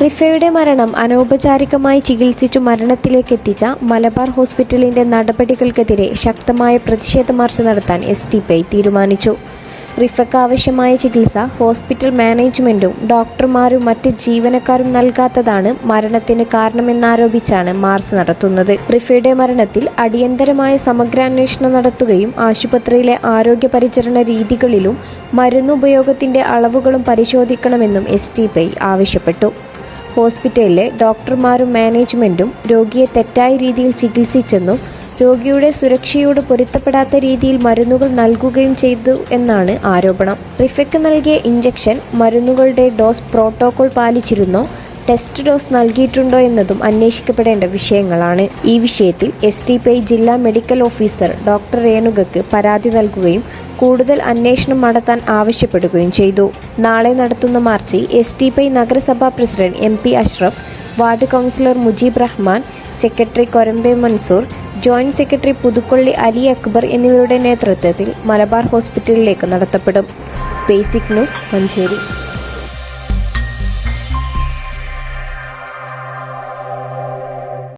റിഫയുടെ മരണം അനൗപചാരികമായി ചികിത്സിച്ചു മരണത്തിലേക്ക് എത്തിച്ച മലബാർ ഹോസ്പിറ്റലിന്റെ നടപടികൾക്കെതിരെ ശക്തമായ പ്രതിഷേധ മാർച്ച് നടത്താൻ എസ് ടി പി തീരുമാനിച്ചു. റിഫയ്ക്ക് ആവശ്യമായ ചികിത്സ ഹോസ്പിറ്റൽ മാനേജ്മെന്റും ഡോക്ടർമാരും മറ്റ് ജീവനക്കാരും നൽകാത്തതാണ് മരണത്തിന് കാരണമെന്നാരോപിച്ചാണ് മാർച്ച് നടത്തുന്നത്. റിഫയുടെ മരണത്തിൽ അടിയന്തരമായ സമഗ്രാന്വേഷണം നടത്തുകയും ആശുപത്രിയിലെ ആരോഗ്യ പരിചരണ രീതികളിലും മരുന്നുപയോഗത്തിന്റെ അളവുകളും പരിശോധിക്കണമെന്നും എസ് ആവശ്യപ്പെട്ടു. ഹോസ്പിറ്റലിലെ ഡോക്ടർമാരും മാനേജ്മെന്റും രോഗിയെ തെറ്റായ രീതിയിൽ ചികിത്സിച്ചെന്നും രോഗിയുടെ സുരക്ഷയോട് പൊരുത്തപ്പെടാത്ത രീതിയിൽ മരുന്നുകൾ നൽകുകയും ചെയ്തു എന്നാണ് ആരോപണം. റിഫയ്ക്ക് നൽകിയ ഇഞ്ചക്ഷൻ മരുന്നുകളുടെ ഡോസ് പ്രോട്ടോകോൾ പാലിച്ചിരുന്നോ. ടെസ്റ്റ് ഡോസ് നൽകിയിട്ടുണ്ടോ എന്നതും അന്വേഷിക്കപ്പെടേണ്ട വിഷയങ്ങളാണ്. ഈ വിഷയത്തിൽ എസ് ടി പി ഐ ജില്ലാ മെഡിക്കൽ ഓഫീസർ ഡോക്ടർ രേണുകയ്ക്ക് പരാതി നൽകുകയും കൂടുതൽ അന്വേഷണം നടത്താൻ ആവശ്യപ്പെടുകയും ചെയ്തു. നാളെ നടത്തുന്ന മാർച്ചിൽ എസ് ടി പി ഐ നഗരസഭാ president M P Ashraf ward councillor Mujeeb Rahman secretary Korambe Mansoor joint secretary Puthukkolli Ali Akbar എന്നിവരുടെ നേതൃത്വത്തിൽ മലബാർ ഹോസ്പിറ്റലിലേക്ക് നടത്തപ്പെടും. Basic news Manjeri.